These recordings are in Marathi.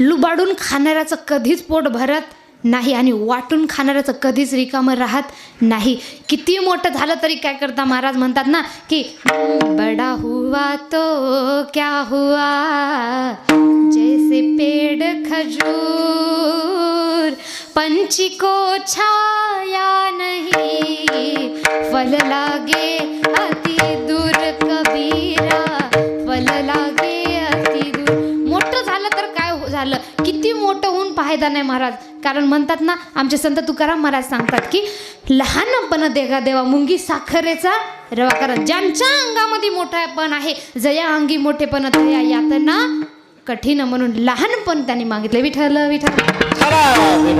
लुबाडून खाणाऱ्याचं कधीच पोट भरत नाही आणि वाटून खाणाऱ्याचं कधीच रिकामं राहत नाही. किती मोठं झालं तरी काय करता महाराज? म्हणतात ना की बडा हुआ तो क्या हुआ? जैसे पेड़ खजूर पंछी को छाया नहीं। फल लागे झालं. किती मोठं होऊन फायदा नाही महाराज. कारण म्हणतात ना आमचे संत तुकाराम महाराज सांगतात की लहानपण देगा देवा मुंगी साखरेचा रवा करा. ज्यांच्या अंगामध्ये मोठापण आहे जया अंगी मोठेपण तया यातना कठीण म्हणून लहानपण त्यांनी मागितले. विठल विठल म्हणून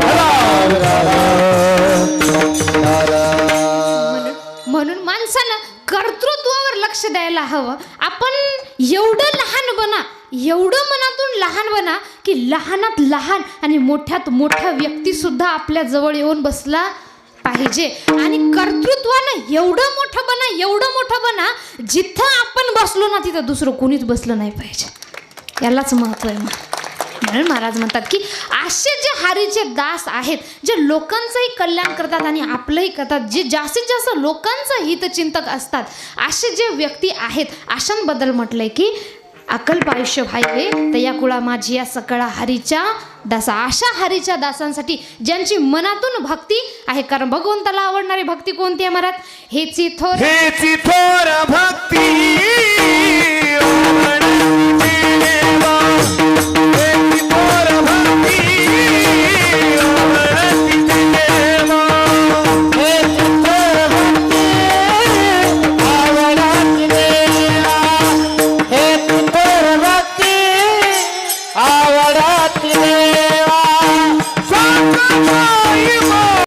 म्हणून माणसानं कर्तृत्वावर लक्ष द्यायला हवं. आपण एवढं लहान बना एवढं मनातून लहान बना की लहानात लहान आणि मोठ्यात मोठा व्यक्ती सुद्धा आपल्या जवळ येऊन बसला पाहिजे. आणि कर्तृत्वानं एवढं मोठं बना एवढं मोठं बना जिथं आपण बसलो ना तिथं दुसरं कोणीच बसलं नाही पाहिजे. यालाच महत्त्व आहे मग म्हणून महाराज म्हणतात की असे जे हारीचे दास आहेत जे लोकांचंही कल्याण करतात आणि आपलंही करतात जे जास्तीत जास्त लोकांचं हितचिंतक असतात असे जे व्यक्ती आहेत अशांबद्दल म्हटलंय की अकल्प आयुष्य व्हायवे तर या कुळा माझी या सकळा हरीच्या दासा. अशा हरीच्या दासांसाठी ज्यांची मनातून भक्ती आहे कारण भगवंताला आवडणारी भक्ती कोणती आहे महाराज हेची थोर हेची थोर भक्ती.